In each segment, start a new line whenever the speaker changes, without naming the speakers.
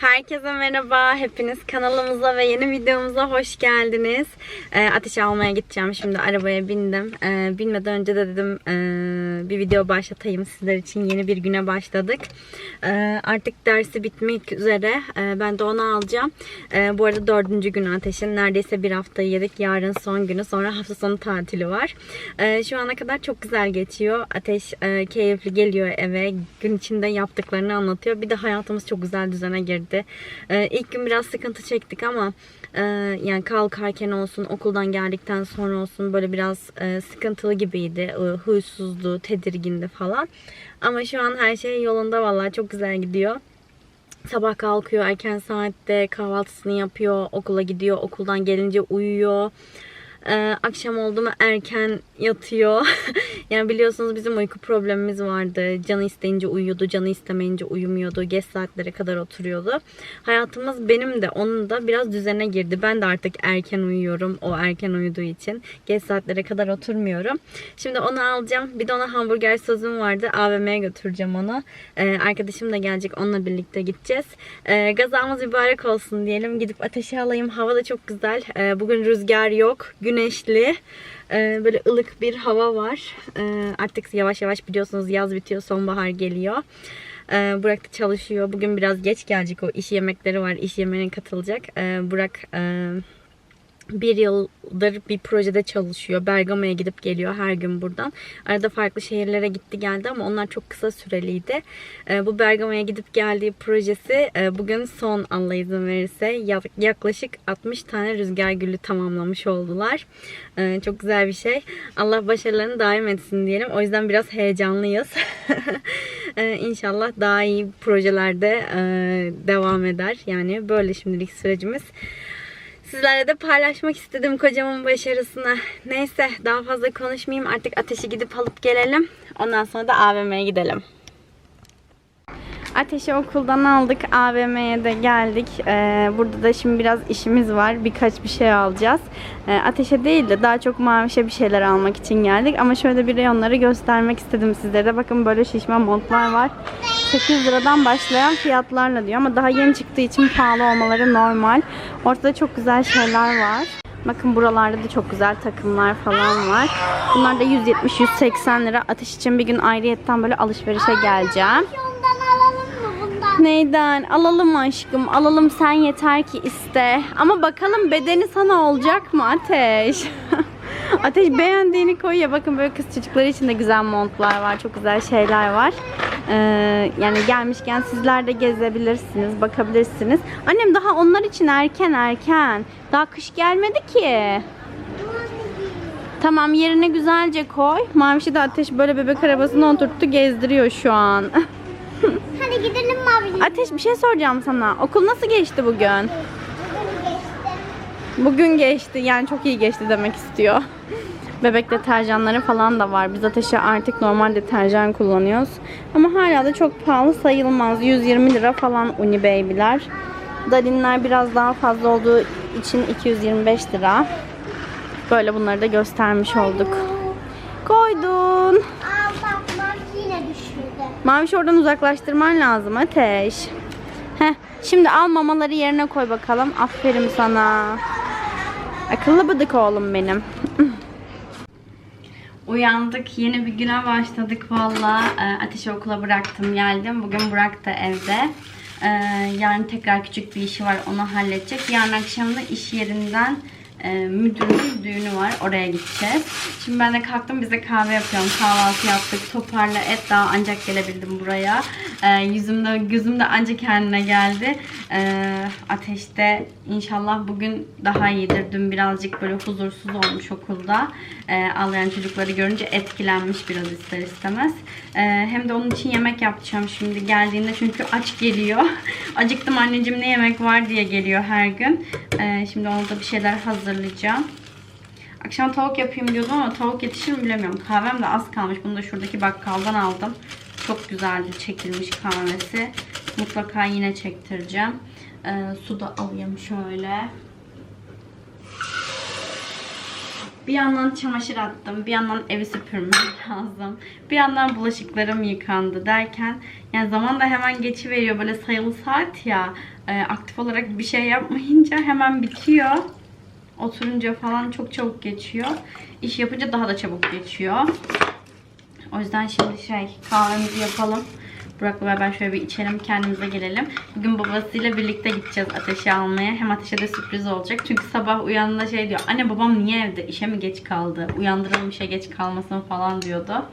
Herkese merhaba. Hepiniz kanalımıza ve yeni videomuza hoş geldiniz. Ee, ateş almaya gideceğim. Şimdi arabaya bindim. Ee, binmeden önce de dedim ee, bir video başlatayım sizler için. Yeni bir güne başladık. Ee, artık dersi bitmek üzere. Ee, ben de onu alacağım. Ee, bu arada dördüncü günü ateşin. Neredeyse bir haftayı yedik. Yarın son günü. Sonra hafta sonu tatili var. Ee, şu ana kadar çok güzel geçiyor. Ateş ee, keyifli geliyor eve. Gün içinde yaptıklarını anlatıyor. Bir de hayatımız çok güzel düzene girdi. Ee, ilk gün biraz sıkıntı çektik ama e, yani kalkarken olsun, okuldan geldikten sonra olsun böyle biraz e, sıkıntılı gibiydi. E, huysuzdu, tedirgindi falan. Ama şu an her şey yolunda vallahi çok güzel gidiyor. Sabah kalkıyor erken saatte kahvaltısını yapıyor, okula gidiyor, okuldan gelince uyuyor. Ee, akşam oldu mu erken yatıyor. yani biliyorsunuz bizim uyku problemimiz vardı. Canı isteyince uyuyordu, canı istemeyince uyumuyordu. Geç saatlere kadar oturuyordu. Hayatımız benim de onun da biraz düzene girdi. Ben de artık erken uyuyorum. O erken uyuduğu için. Geç saatlere kadar oturmuyorum. Şimdi onu alacağım. Bir de ona hamburger sözüm vardı. AVM'ye götüreceğim onu. Ee, arkadaşım da gelecek. Onunla birlikte gideceğiz. Ee, gazamız mübarek olsun diyelim. Gidip ateşe alayım. Hava da çok güzel. Ee, bugün rüzgar yok. Güneşli. Ee, böyle ılık bir hava var. Ee, artık yavaş yavaş biliyorsunuz yaz bitiyor. Sonbahar geliyor. Ee, Burak da çalışıyor. Bugün biraz geç gelecek o iş yemekleri var. İş yemeğine katılacak. Burak e, bir yıldır bir projede çalışıyor. Bergama'ya gidip geliyor her gün buradan. Arada farklı şehirlere gitti geldi ama onlar çok kısa süreliydi. Ee, bu Bergama'ya gidip geldiği projesi e, bugün son Allah izin verirse ya- yaklaşık 60 tane rüzgar gülü tamamlamış oldular. Ee, çok güzel bir şey. Allah başarılarını daim etsin diyelim. O yüzden biraz heyecanlıyız. ee, inşallah daha iyi projelerde e, devam eder. Yani böyle şimdilik sürecimiz. Sizlerle de paylaşmak istedim kocamın başarısını. Neyse daha fazla konuşmayayım. Artık ateşi gidip alıp gelelim. Ondan sonra da AVM'ye gidelim. Ateşi okuldan aldık. AVM'ye de geldik. Ee, burada da şimdi biraz işimiz var. Birkaç bir şey alacağız. Ee, ateşe değil de daha çok mavişe bir şeyler almak için geldik. Ama şöyle bir reyonları göstermek istedim sizlere. Bakın böyle şişme montlar var. 8 liradan başlayan fiyatlarla diyor. Ama daha yeni çıktığı için pahalı olmaları normal. Ortada çok güzel şeyler var. Bakın buralarda da çok güzel takımlar falan var. Bunlar da 170-180 lira. Ateş için bir gün ayrıyetten böyle alışverişe geleceğim. Neyden? Alalım aşkım. Alalım sen yeter ki iste. Ama bakalım bedeni sana olacak mı Ateş? Ateş beğendiğini koyuyor. Bakın böyle kız çocukları için de güzel montlar var. Çok güzel şeyler var. Ee, yani gelmişken sizler de gezebilirsiniz, bakabilirsiniz. Annem daha onlar için erken erken. Daha kış gelmedi ki. Tamam yerine güzelce koy. Mavişi de Ateş böyle bebek arabasına oturttu gezdiriyor şu an.
Hadi gidelim mavi.
Ateş bir şey soracağım sana. Okul nasıl geçti bugün? Bugün geçti. Yani çok iyi geçti demek istiyor. Bebek deterjanları falan da var. Biz ateşe artık normal deterjan kullanıyoruz. Ama hala da çok pahalı sayılmaz. 120 lira falan Uni Baby'ler. Dalinler biraz daha fazla olduğu için 225 lira. Böyle bunları da göstermiş olduk. Koydun.
Aa bak mavi yine düşürdü.
Maviş oradan uzaklaştırman lazım Ateş. Heh, şimdi al mamaları yerine koy bakalım. Aferin sana. Akıllı bıdık oğlum benim. Uyandık. Yeni bir güne başladık valla. Ee, Ateşi okula bıraktım geldim. Bugün Burak da evde. Ee, yarın tekrar küçük bir işi var. Onu halledecek. Yarın akşam da iş yerinden e, müdürün düğünü var. Oraya gideceğiz. Şimdi ben de kalktım. Bize kahve yapıyorum. Kahvaltı yaptık. Toparla et daha ancak gelebildim buraya. Ee, yüzümde, gözümde ancak kendine geldi. Ee, ateşte inşallah bugün daha iyidir. Dün birazcık böyle huzursuz olmuş okulda. Ee, ağlayan çocukları görünce etkilenmiş biraz ister istemez. Ee, hem de onun için yemek yapacağım şimdi geldiğinde çünkü aç geliyor. Acıktım anneciğim ne yemek var diye geliyor her gün. Ee, şimdi ona da bir şeyler hazırlayacağım. Akşam tavuk yapayım diyordum ama tavuk yetişir mi bilemiyorum. Kahvem de az kalmış. Bunu da şuradaki bakkaldan aldım. Çok güzeldi çekilmiş kahvesi. Mutlaka yine çektireceğim. Ee, su da alayım şöyle. Bir yandan çamaşır attım, bir yandan evi süpürmem lazım. Bir yandan bulaşıklarım yıkandı derken yani zaman da hemen geçiveriyor böyle sayılı saat ya. e, aktif olarak bir şey yapmayınca hemen bitiyor. Oturunca falan çok çabuk geçiyor. İş yapınca daha da çabuk geçiyor. O yüzden şimdi şey kahvemizi yapalım. Burak'la beraber şöyle bir içelim kendimize gelelim. Bugün babasıyla birlikte gideceğiz ateşi almaya. Hem ateşe de sürpriz olacak. Çünkü sabah uyandığında şey diyor. Anne babam niye evde? İşe mi geç kaldı? Uyandıralım işe geç kalmasın falan diyordu.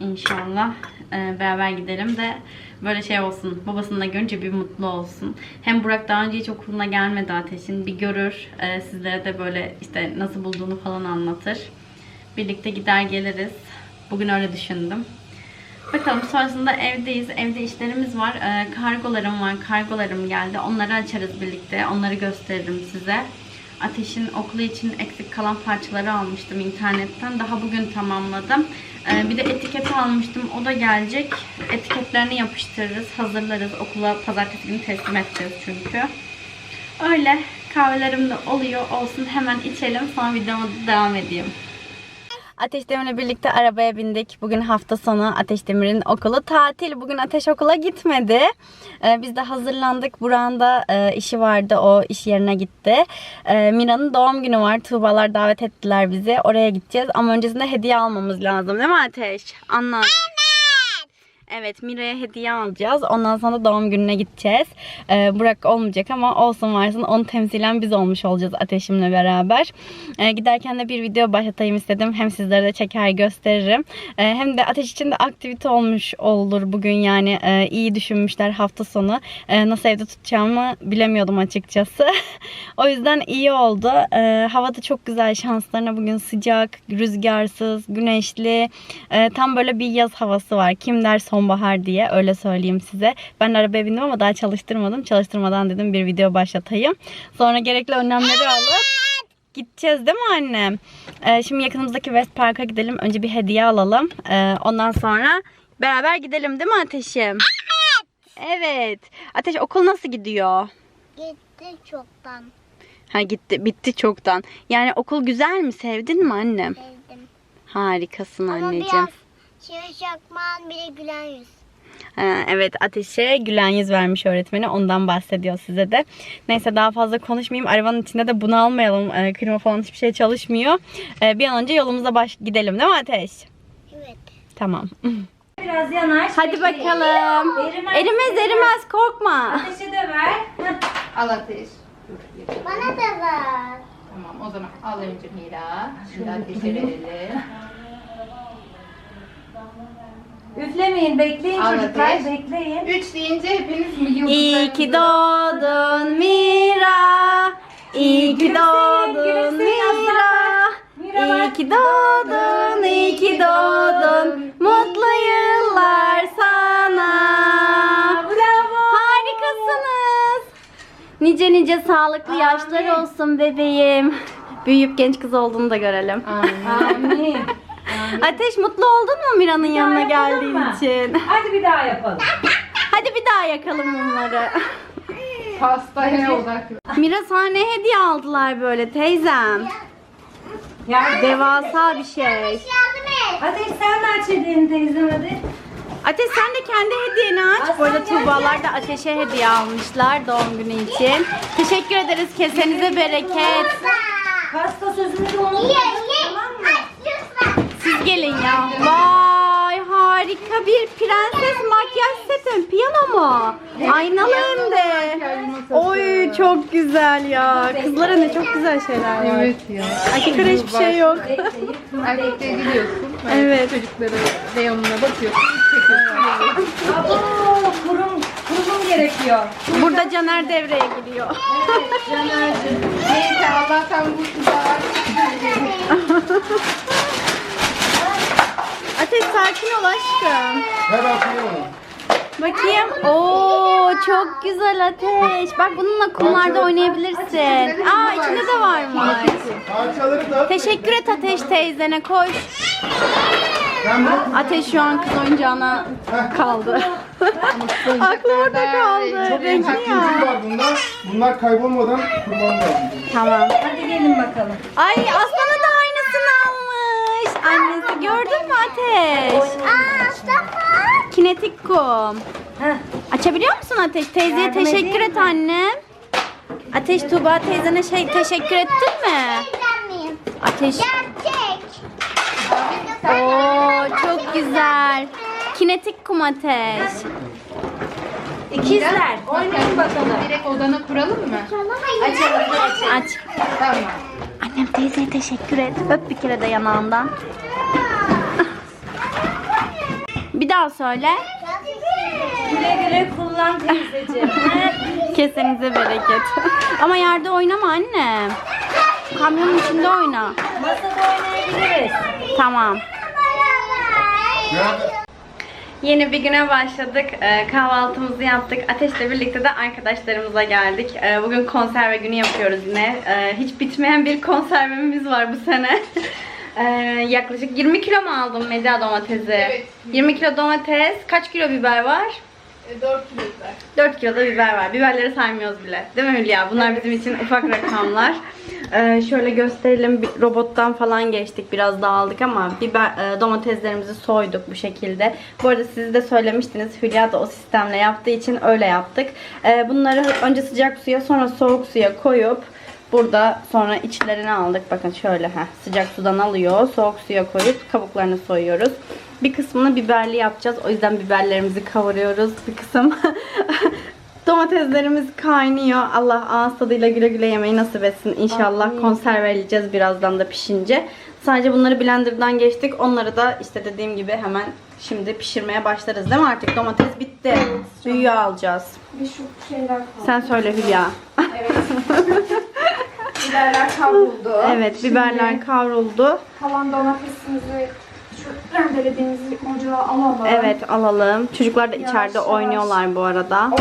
İnşallah e, beraber gidelim de böyle şey olsun. Babasını da görünce bir mutlu olsun. Hem Burak daha önce hiç okuluna gelmedi Ateş'in. Bir görür. e, sizlere de böyle işte nasıl bulduğunu falan anlatır. Birlikte gider geliriz. Bugün öyle düşündüm. Bakalım sonrasında evdeyiz. Evde işlerimiz var. Ee, kargolarım var. Kargolarım geldi. Onları açarız birlikte. Onları gösteririm size. Ateş'in okulu için eksik kalan parçaları almıştım internetten. Daha bugün tamamladım. Ee, bir de etiket almıştım. O da gelecek. Etiketlerini yapıştırırız. Hazırlarız. Okula pazartesi günü teslim edeceğiz çünkü. Öyle. Kahvelerim de oluyor. Olsun hemen içelim. Sonra videoma devam edeyim. Ateş Demir'le birlikte arabaya bindik. Bugün hafta sonu Ateş Demir'in okulu tatil. Bugün Ateş okula gitmedi. Ee, biz de hazırlandık. Burak'ın da e, işi vardı. O iş yerine gitti. Ee, Mira'nın doğum günü var. Tuğbalar davet ettiler bizi. Oraya gideceğiz. Ama öncesinde hediye almamız lazım değil mi Ateş? Anlat. Evet Mira'ya hediye alacağız. Ondan sonra doğum gününe gideceğiz. Ee, Burak olmayacak ama olsun varsın onu temsilen biz olmuş olacağız ateşimle beraber. Ee, giderken de bir video başlatayım istedim. Hem sizlere de çeker gösteririm. Ee, hem de ateş için de aktivite olmuş olur bugün yani. Ee, iyi düşünmüşler hafta sonu. Ee, nasıl evde tutacağımı bilemiyordum açıkçası. o yüzden iyi oldu. Ee, hava da çok güzel şanslarına bugün sıcak, rüzgarsız, güneşli. Ee, tam böyle bir yaz havası var. Kim der sonbahar diye öyle söyleyeyim size. Ben arabaya bindim ama daha çalıştırmadım. Çalıştırmadan dedim bir video başlatayım. Sonra gerekli önlemleri alıp gideceğiz değil mi annem? Ee, şimdi yakınımızdaki West Park'a gidelim. Önce bir hediye alalım. Ee, ondan sonra beraber gidelim değil mi Ateş'im? Evet. Ateş okul nasıl gidiyor?
Gitti çoktan.
Ha gitti, bitti çoktan. Yani okul güzel mi? Sevdin mi annem?
Sevdim.
Harikasın
Ama
anneciğim.
biraz şirin şakman bir de gülen yüz.
Ha, evet Ateş'e gülen yüz vermiş öğretmeni. Ondan bahsediyor size de. Neyse daha fazla konuşmayayım. Arabanın içinde de bunu almayalım. Ee, klima falan hiçbir şey çalışmıyor. Ee, bir an önce yolumuza baş gidelim değil mi Ateş?
Evet.
Tamam.
Biraz yanaş.
Hadi bakalım.
Erimez.
Erimez erimez korkma.
Ateşe de ver.
Al ateş.
Bana da ver.
Tamam o zaman al önce Mira. Şimdi ateşe verelim.
Üflemeyin, bekleyin
Al
çocuklar, bekleyin.
Üç deyince hepiniz mi
İyi ki doğdun Mira. İyi ki doğdun Mira. İyi ki doğdun, iyi ki doğdun. Mutlu yıllar sana.
Bravo.
Harikasınız. Nice nice sağlıklı yaşlar olsun bebeğim. Büyüyüp genç kız olduğunu da görelim.
Amin.
Ateş mutlu oldun mu Mira'nın yanına geldiğin
mı?
için?
Hadi bir daha yapalım.
Hadi bir daha yakalım mumları.
Pastaya odaklı.
Mira sana ne hediye aldılar böyle teyzem?
Ya
Devasa bir şey.
Ateş sen de aç hediyeni teyzem hadi.
Ateş sen de kendi hediyeni aç. Bu arada Tuğbalar da Ateş'e hediye almışlar doğum günü için. Teşekkür ederiz. Kesenize bereket.
Pasta sözünü de
Ye
unutma.
ye.
Tamam mı?
Aç lütfen.
Siz gelin ya. Vay harika bir prenses makyaj seti. Piyano mu? Aynalı hem de. Oy çok güzel ya. Kızlara ne çok güzel şeyler var.
Evet ya.
Erkeklere hiçbir şey yok.
Erkekte gidiyorsun.
Evet.
Çocuklara reyonuna bakıyorsun.
Abo, kurum, kurumum gerekiyor.
Burada Caner devreye giriyor.
Neyse Allah'tan bu sıcağı.
Ateş sakin ol aşkım.
Ver bakayım onu.
Bakayım. Oo çok güzel ateş. Bak bununla kumlarda oynayabilirsin. Aa içinde de varmış.
Parçaları da.
Teşekkür et Ateş teyzene koş.
Ben bunu
Ateş şu an kız oyuncağına kaldı. Aklı orada kaldı. Renkli ya.
var bunda. Bunlar kaybolmadan kurmam lazım.
Tamam.
Hadi gelin bakalım.
Ay Aslan'a da Annesi gördün mü Ateş?
Aa Mustafa.
Kinetik kum.
Heh.
Açabiliyor musun Ateş? Teyzeye
Yardım
teşekkür
edeyim
et
mi?
annem. Ateş Tuğba teyzene şey teşekkür ettin mi? Ateş.
Gerçek.
Oo çok güzel. Kinetik kum Ateş.
İkizler. Oynayın bakalım.
Direkt odana kuralım mı?
Açalım.
Aç.
Tamam.
Annem teyzeye teşekkür et. Öp bir kere de yanağından. Bir daha söyle.
Güle güle kullan teyzeciğim.
Kesenize bereket. Ama yerde oynama anne. Kamyonun içinde oyna.
Masada oynayabiliriz.
Tamam. Yeni bir güne başladık. Ee, kahvaltımızı yaptık. Ateş'le birlikte de arkadaşlarımıza geldik. Ee, bugün konserve günü yapıyoruz yine. Ee, hiç bitmeyen bir konservemiz var bu sene. Ee, yaklaşık 20 kilo mu aldın Medya domatesi?
Evet.
20 kilo domates. Kaç kilo biber var?
4 kilo biber.
4 kilo da biber var. Biberleri saymıyoruz bile. Değil mi Hülya? Bunlar bizim için ufak rakamlar. Ee, şöyle gösterelim. Bir robottan falan geçtik. Biraz dağıldık ama biber e, domateslerimizi soyduk bu şekilde. Bu arada siz de söylemiştiniz. Hülya da o sistemle yaptığı için öyle yaptık. Ee, bunları önce sıcak suya sonra soğuk suya koyup Burada sonra içlerini aldık. Bakın şöyle heh, sıcak sudan alıyor. Soğuk suya koyup kabuklarını soyuyoruz. Bir kısmını biberli yapacağız. O yüzden biberlerimizi kavuruyoruz. Bir kısım domateslerimiz kaynıyor. Allah ağız tadıyla güle güle yemeyi nasip etsin. İnşallah konserveleyeceğiz birazdan da pişince. Sadece bunları blenderdan geçtik. Onları da işte dediğim gibi hemen şimdi pişirmeye başlarız değil mi artık? Domates bitti. Suyu alacağız.
Bir şu şeyler kaldı.
Sen söyle Hülya.
Biberler kavruldu.
Evet biberler kavruldu.
Kalan domatesimizi şu rendelediğimiz ocağa alalım.
Evet alalım. Çocuklar da
Yavaş
içeride
yavaş.
oynuyorlar bu arada.
O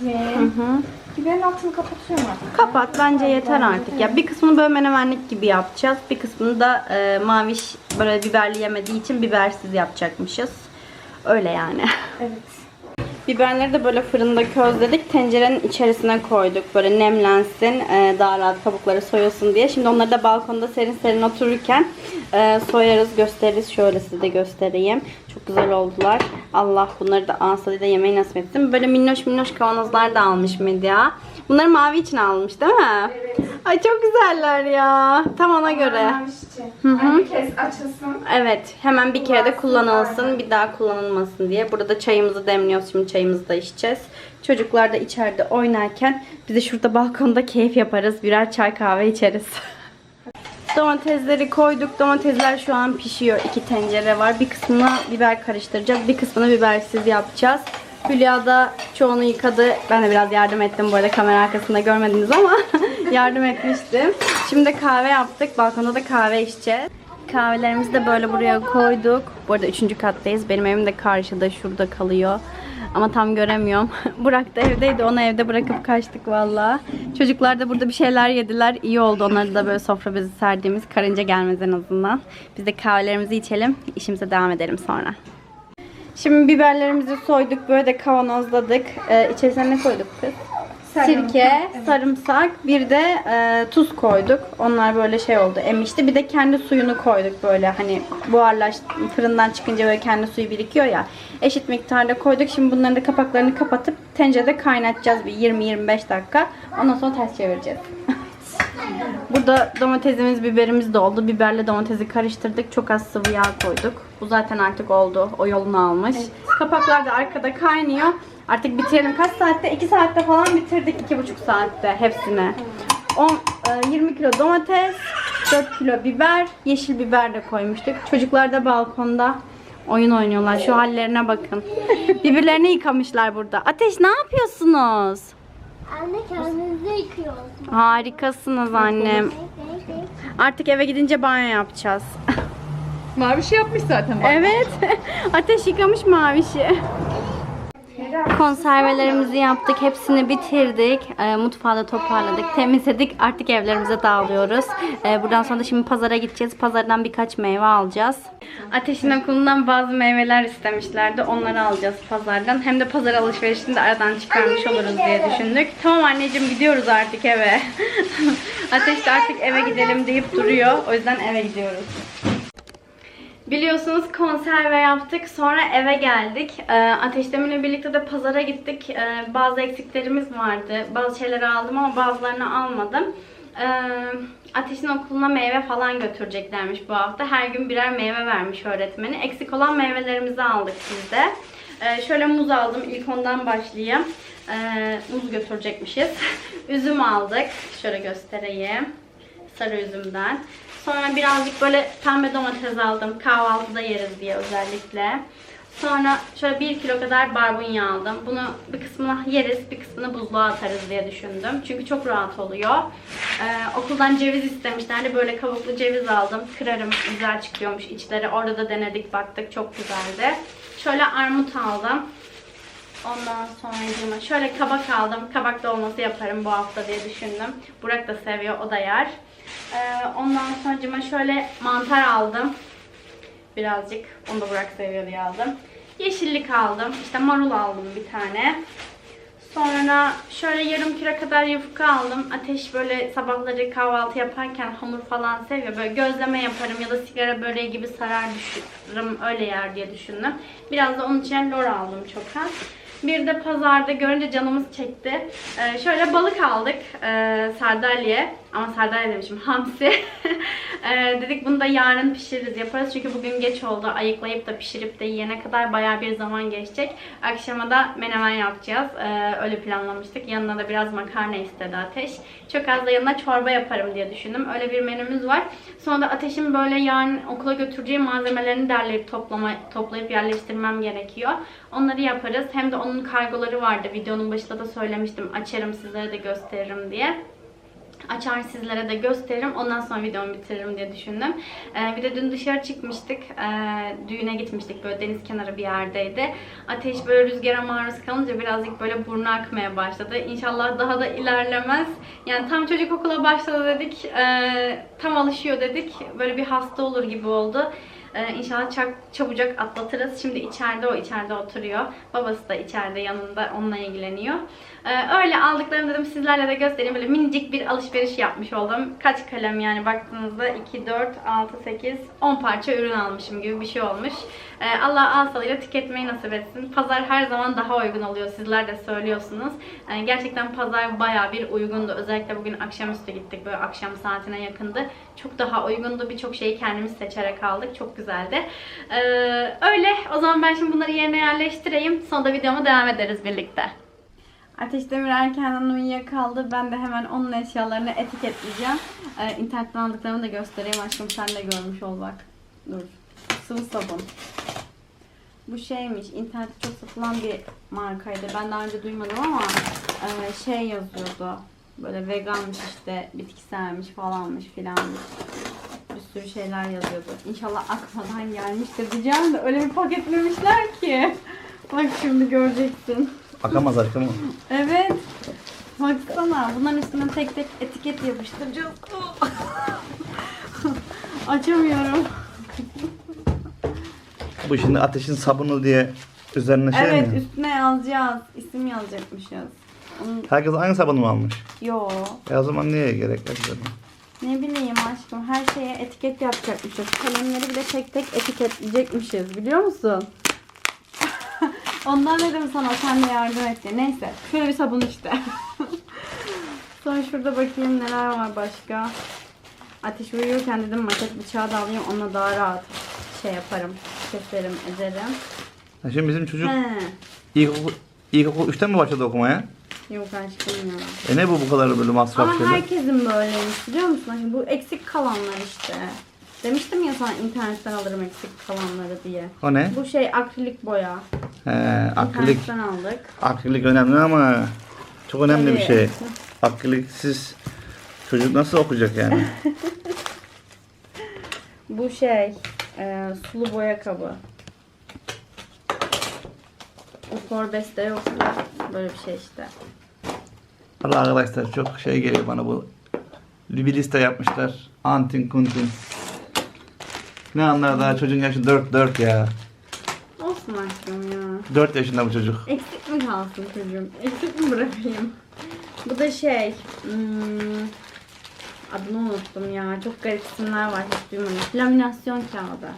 Hı.
Biberin altını kapatıyorum artık.
Kapat bence yeter artık. Ya bir kısmını böyle menemenlik gibi yapacağız. Bir kısmını da e, maviş böyle biberli yemediği için bibersiz yapacakmışız. Öyle yani.
Evet.
Biberleri de böyle fırında közledik. Tencerenin içerisine koyduk. Böyle nemlensin. e, daha rahat kabukları soyulsun diye. Şimdi onları da balkonda serin serin otururken e, soyarız, gösteririz. Şöyle size de göstereyim. Çok güzel oldular. Allah bunları da ağız tadıyla yemeyi nasip etsin. Böyle minnoş minnoş kavanozlar da almış Medya. Bunları mavi için almış değil mi?
Evet.
Ay çok güzeller ya. Tam ona göre.
İçin. Yani bir kez açılsın.
Evet, hemen bir kere de kullanılsın, bir daha kullanılmasın diye. Burada da çayımızı demliyoruz. Şimdi çayımızı da içeceğiz. Çocuklar da içeride oynarken biz de şurada balkonda keyif yaparız. Birer çay kahve içeriz. Domatesleri koyduk. Domatesler şu an pişiyor. İki tencere var. Bir kısmına biber karıştıracağız. Bir kısmını bibersiz yapacağız. Hülya da çoğunu yıkadı. Ben de biraz yardım ettim bu arada kamera arkasında görmediniz ama yardım etmiştim. Şimdi kahve yaptık. Balkonda da kahve içeceğiz. Kahvelerimizi de böyle buraya koyduk. Bu arada üçüncü kattayız. Benim evim de karşıda şurada kalıyor. Ama tam göremiyorum. Burak da evdeydi. Onu evde bırakıp kaçtık valla. Çocuklar da burada bir şeyler yediler. İyi oldu. Onları da böyle sofra bezi serdiğimiz karınca gelmez en azından. Biz de kahvelerimizi içelim. İşimize devam edelim sonra. Şimdi biberlerimizi soyduk. Böyle de kavanozladık. Ee, içerisine ne koyduk kız? Sirke, sarımsak, bir de e, tuz koyduk. Onlar böyle şey oldu, emişti. Bir de kendi suyunu koyduk böyle hani buharlaş fırından çıkınca böyle kendi suyu birikiyor ya. Eşit miktarda koyduk. Şimdi bunların da kapaklarını kapatıp tencerede kaynatacağız bir 20-25 dakika. Ondan sonra ters çevireceğiz. Burada domatesimiz, biberimiz de oldu. Biberle domatesi karıştırdık. Çok az sıvı yağ koyduk. Bu zaten artık oldu. O yolunu almış. Kapaklar da arkada kaynıyor. Artık bitirelim. Kaç saatte? 2 saatte falan bitirdik. 2,5 saatte hepsini. 10, e, 20 kilo domates, 4 kilo biber, yeşil biber de koymuştuk. Çocuklar da balkonda oyun oynuyorlar. Şu hallerine bakın. Birbirlerini yıkamışlar burada. Ateş ne yapıyorsunuz?
Anne kendinizi yıkıyorsun.
Harikasınız annem. Artık eve gidince banyo yapacağız.
Mavi şey yapmış zaten. bak.
evet. Ateş yıkamış mavişi. Konservelerimizi yaptık. Hepsini bitirdik. E, mutfağı da toparladık. Temizledik. Artık evlerimize dağılıyoruz. E, buradan sonra da şimdi pazara gideceğiz. Pazardan birkaç meyve alacağız. Ateşin okulundan bazı meyveler istemişlerdi. Onları alacağız pazardan. Hem de pazar alışverişini de aradan çıkarmış oluruz diye düşündük. Tamam anneciğim gidiyoruz artık eve. Ateş de artık eve gidelim deyip duruyor. O yüzden eve gidiyoruz. Biliyorsunuz konserve yaptık. Sonra eve geldik. Ee, Ateş Demir'le birlikte de pazara gittik. Ee, bazı eksiklerimiz vardı. Bazı şeyleri aldım ama bazılarını almadım. Ee, Ateş'in okuluna meyve falan götüreceklermiş bu hafta. Her gün birer meyve vermiş öğretmeni. Eksik olan meyvelerimizi aldık biz de. Ee, şöyle muz aldım. İlk ondan başlayayım. Ee, muz götürecekmişiz. Üzüm aldık. Şöyle göstereyim. Sarı üzümden. Sonra birazcık böyle pembe domates aldım. Kahvaltıda yeriz diye özellikle. Sonra şöyle 1 kilo kadar barbunya aldım. Bunu bir kısmını yeriz, bir kısmını buzluğa atarız diye düşündüm. Çünkü çok rahat oluyor. Ee, okuldan ceviz istemişlerdi. Böyle kabuklu ceviz aldım. Kırarım, güzel çıkıyormuş içleri. Orada da denedik, baktık. Çok güzeldi. Şöyle armut aldım. Ondan sonra şöyle kabak aldım. Kabak dolması yaparım bu hafta diye düşündüm. Burak da seviyor, o da yer. Ee, ondan sonra şöyle mantar aldım. Birazcık. Onu da Burak seviyor aldım. Yeşillik aldım. İşte marul aldım bir tane. Sonra şöyle yarım kilo kadar yufka aldım. Ateş böyle sabahları kahvaltı yaparken hamur falan seviyor. Böyle gözleme yaparım ya da sigara böreği gibi sarar düşürürüm öyle yer diye düşündüm. Biraz da onun için lor aldım çok az. Bir de pazarda görünce canımız çekti. Ee, şöyle balık aldık ee, sardalya. Ama sardalya demişim hamsi. Ee, dedik bunu da yarın pişiririz yaparız. Çünkü bugün geç oldu. Ayıklayıp da pişirip de yiyene kadar baya bir zaman geçecek. Akşama da menemen yapacağız. Ee, öyle planlamıştık. Yanına da biraz makarna istedi Ateş. Çok az da yanına çorba yaparım diye düşündüm. Öyle bir menümüz var. Sonra da Ateş'in böyle yarın okula götüreceği malzemelerini derleyip toplama, toplayıp yerleştirmem gerekiyor. Onları yaparız. Hem de onun kargoları vardı. Videonun başında da söylemiştim. Açarım sizlere de gösteririm diye açar sizlere de gösteririm. Ondan sonra videomu bitiririm diye düşündüm. Ee, bir de dün dışarı çıkmıştık. Ee, düğüne gitmiştik. Böyle deniz kenarı bir yerdeydi. Ateş böyle rüzgara maruz kalınca birazcık böyle burnu akmaya başladı. İnşallah daha da ilerlemez. Yani tam çocuk okula başladı dedik. Ee, tam alışıyor dedik. Böyle bir hasta olur gibi oldu. Ee, inşallah çabucak atlatırız. Şimdi içeride o içeride oturuyor. Babası da içeride yanında onunla ilgileniyor. Ee, öyle aldıklarımı dedim sizlerle de göstereyim. Böyle minicik bir alışveriş yapmış oldum. Kaç kalem yani baktığınızda 2, 4, 6, 8, 10 parça ürün almışım gibi bir şey olmuş. Ee, Allah ağız tüketmeyi nasip etsin. Pazar her zaman daha uygun oluyor. Sizler de söylüyorsunuz. Ee, gerçekten pazar baya bir uygundu. Özellikle bugün akşamüstü gittik. Böyle akşam saatine yakındı. Çok daha uygundu. Birçok şeyi kendimiz seçerek aldık. Çok güzeldi. Öyle. O zaman ben şimdi bunları yerine yerleştireyim. Sonra da videoma devam ederiz birlikte. Ateş Demir erkenden uyuyakaldı. Ben de hemen onun eşyalarını etiketleyeceğim. Ee, internetten aldıklarımı da göstereyim. Aşkım sen de görmüş ol bak. Dur. Sıvı sabun. Bu şeymiş. İnternette çok satılan bir markaydı. Ben daha önce duymadım ama e, şey yazıyordu. Böyle veganmış işte, bitkiselmiş falanmış filanmış. Bir sürü şeyler yazıyordu. İnşallah akmadan gelmiştir diyeceğim de öyle bir paketlemişler ki. Bak şimdi göreceksin.
Akamaz aşkım.
Evet. Baksana. Bunların üstüne tek tek etiket yapıştıracağız. Açamıyorum.
Bu şimdi ateşin sabunu diye üzerine şey
evet
mi?
üstüne yazacağız. İsim yazacakmışız. Onun...
Herkes aynı sabunu mu almış?
Yo.
E o zaman niye gerek var üzerine?
Ne bileyim aşkım. Her şeye etiket yapacakmışız. Kalemleri bile tek tek etiketleyecekmişiz. Biliyor musun? Ondan dedim sana sen de yardım et diye. Neyse. Şöyle bir sabun işte. Sonra şurada bakayım neler var başka. Ateş uyuyorken dedim maket bıçağı da alayım. Onunla daha rahat şey yaparım. Keserim, ederim.
Ha şimdi bizim çocuk
He.
ilkokul, ilkokul 3'ten mi başladı okumaya?
Yok aşkım ya.
E ne bu bu kadar böyle masraf
Ama
şeyler?
herkesin böyleymiş biliyor musun? Hani bu eksik kalanlar işte. Demiştim ya sana internetten alırım eksik kalanları diye.
O ne?
Bu şey akrilik boya.
He, akrilik.
İnternetten aldık.
Akrilik önemli ama çok önemli bir
Tabii.
şey. Akriliksiz çocuk nasıl okuyacak yani?
Bu şey e, sulu boya kabı. Ufor beste yok. Böyle bir şey işte.
Allah arkadaşlar çok şey geliyor bana bu. Bir liste yapmışlar. Antin kuntin. Ne anlar daha çocuğun yaşı 4 4 ya.
Olsun aşkım ya.
4 yaşında bu çocuk.
Eksik mi kalsın çocuğum? Eksik mi bırakayım? Bu da şey... Hmm, adını unuttum ya. Çok garip isimler var. Hiç duymadım. Laminasyon kağıdı.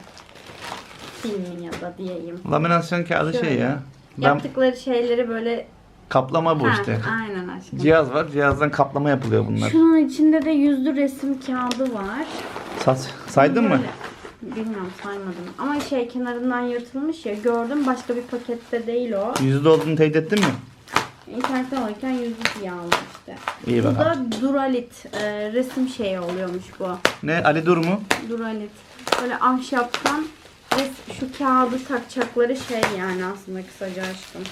filmi ya da diyeyim.
Laminasyon kağıdı şey
Şöyle.
ya. Ben
Yaptıkları şeyleri böyle
kaplama bu
Ha,
işte.
Aynen aşkım.
Cihaz var. Cihazdan kaplama yapılıyor bunlar.
Şunun içinde de yüzlü resim kağıdı var.
Sas, saydın mı?
Bilmiyorum saymadım. Ama şey kenarından yırtılmış ya gördüm başka bir pakette değil o.
Yüzde olduğunu teyit ettin mi?
İnternetten alırken yüzlü diye aldım işte.
İyi
Bu
bakalım.
da Duralit e, resim şeyi oluyormuş bu.
Ne Ali Dur mu?
Duralit. Böyle ahşaptan res- şu kağıdı takacakları şey yani aslında kısaca aşkım.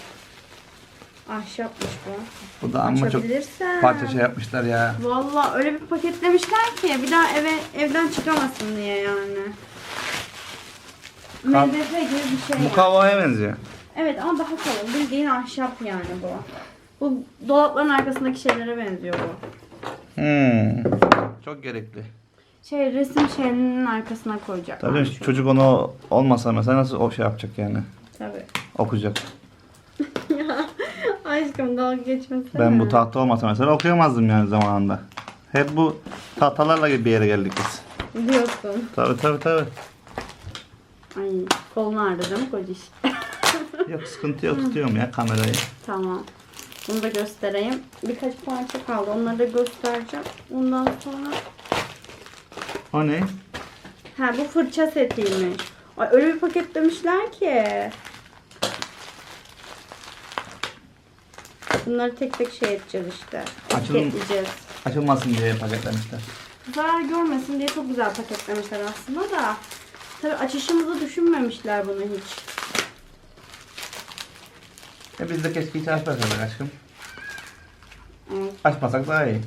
Ahşapmış bu.
Bu da amma çok
Açabilirsen.
parça şey yapmışlar ya.
Valla öyle bir paketlemişler ki bir daha eve evden çıkamasın diye yani. MDF gibi bir şey. yani.
Mukavvaya benziyor.
Evet ama daha kalın. Bildiğin ahşap yani bu. Bu dolapların arkasındaki şeylere benziyor bu.
Hmm. Çok gerekli.
Şey resim şeyinin arkasına koyacak.
Tabii çocuk onu olmasa mesela nasıl o şey yapacak yani?
Tabii.
Okuyacak.
Aşkım dalga geçmesene.
Ben bu tahta olmasa mesela okuyamazdım yani zamanında. Hep bu tahtalarla bir yere geldik biz.
Diyorsun.
Tabii tabii tabii.
Ay kolun ağrıdı değil mi kociş?
Yok sıkıntı yok tutuyorum ya kamerayı.
tamam. Bunu da göstereyim. Birkaç parça kaldı. Onları da göstereceğim. Ondan sonra...
O ne?
Ha bu fırça setiymiş. Ay öyle bir paketlemişler ki. Bunları tek tek şey edeceğiz işte.
Açılım-
Etiketleyeceğiz.
Açılmasın diye paketlemişler.
Zarar görmesin diye çok güzel paketlemişler aslında da. Tabii açışımızı düşünmemişler bunu hiç.
E biz de keşke hiç açmasaydık aşkım.
Evet.
Açmasak daha iyi.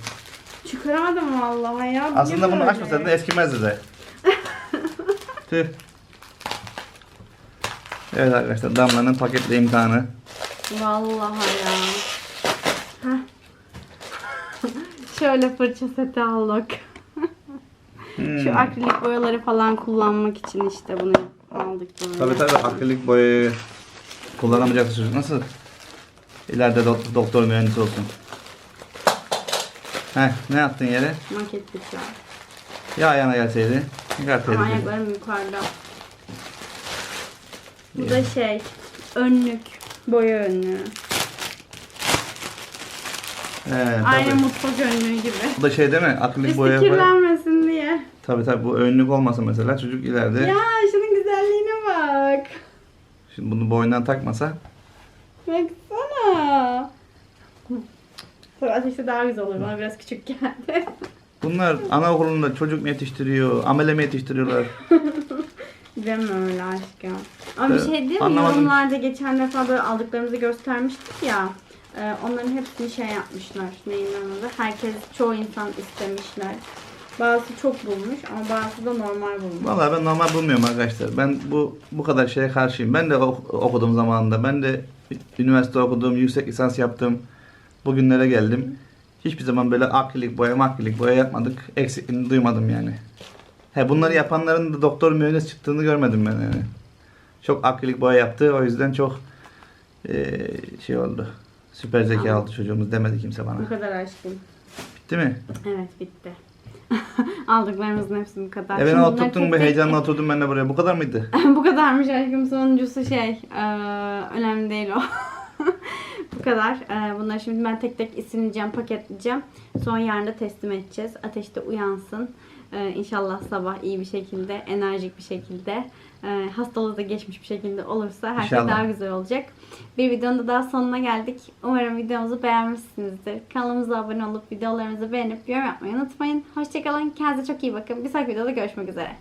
Çıkaramadım vallahi ya.
Aslında bunu açmasaydın da eskimezdi de. Tüh. Evet arkadaşlar Damla'nın paketle imtihanı.
Vallahi ya. Heh. Şöyle fırça seti aldık.
Hmm.
Şu akrilik boyaları falan kullanmak için işte bunu aldık böyle.
Tabii tabii akrilik boyayı kullanamayacak çocuk nasıl? İleride dok- doktor mühendisi olsun. Heh, ne yaptın yere?
Maket bıçağı.
Ya ayağına gelseydi.
Ama
Çıkartaydık.
ayaklarım yukarıda. Bu da şey, önlük, boya önlüğü.
He,
Aynı
tabii.
mutfak önlüğü gibi.
Bu da şey değil mi? Akrilik boya boya. Tabii tabii bu önlük olmasa mesela çocuk ileride.
Ya şunun güzelliğine bak.
Şimdi bunu boynuna takmasa.
Baksana. Tabii ateşte daha güzel olur. Bana biraz küçük geldi.
Bunlar anaokulunda çocuk mu yetiştiriyor, amele mi yetiştiriyorlar?
Deme öyle aşkım. Ama bir şey değil mi?
anlamadım.
Yorumlarda geçen defa böyle aldıklarımızı göstermiştik ya. e, onların hepsini şey yapmışlar. Neyin adı? Herkes, çoğu insan istemişler. Bazısı çok bulmuş ama bazısı da normal bulmuş.
Vallahi ben normal bulmuyorum arkadaşlar. Ben bu bu kadar şeye karşıyım. Ben de ok- okudum zamanında. Ben de üniversite okudum, yüksek lisans yaptım. Bugünlere geldim. Hiçbir zaman böyle akrilik boya, makrilik boya yapmadık. Eksikliğini duymadım yani. He bunları yapanların da doktor mühendis çıktığını görmedim ben yani. Çok akrilik boya yaptı. O yüzden çok eee, şey oldu. Süper zeka aldı çocuğumuz demedi kimse bana.
Bu kadar aşkım.
Bitti mi?
Evet bitti. Aldıklarımızın hepsi bu kadar.
E
bunları
oturttun
tek
heyecanla oturdum ben de buraya. Bu kadar mıydı?
bu kadarmış aşkım. Sonuncusu şey. eee, önemli değil o. bu kadar. Eee, bunları şimdi ben tek tek isimleyeceğim, paketleyeceğim. Son yarın da teslim edeceğiz. Ateşte uyansın. Eee inşallah sabah iyi bir şekilde, enerjik bir şekilde, eee hastalığı da geçmiş bir şekilde olursa her şey
İnşallah.
daha güzel olacak. Bir videonun da daha sonuna geldik. Umarım videomuzu beğenmişsinizdir. Kanalımıza abone olup videolarımızı beğenip yorum yapmayı unutmayın. Hoşçakalın. Kendinize çok iyi bakın. Bir sonraki videoda görüşmek üzere.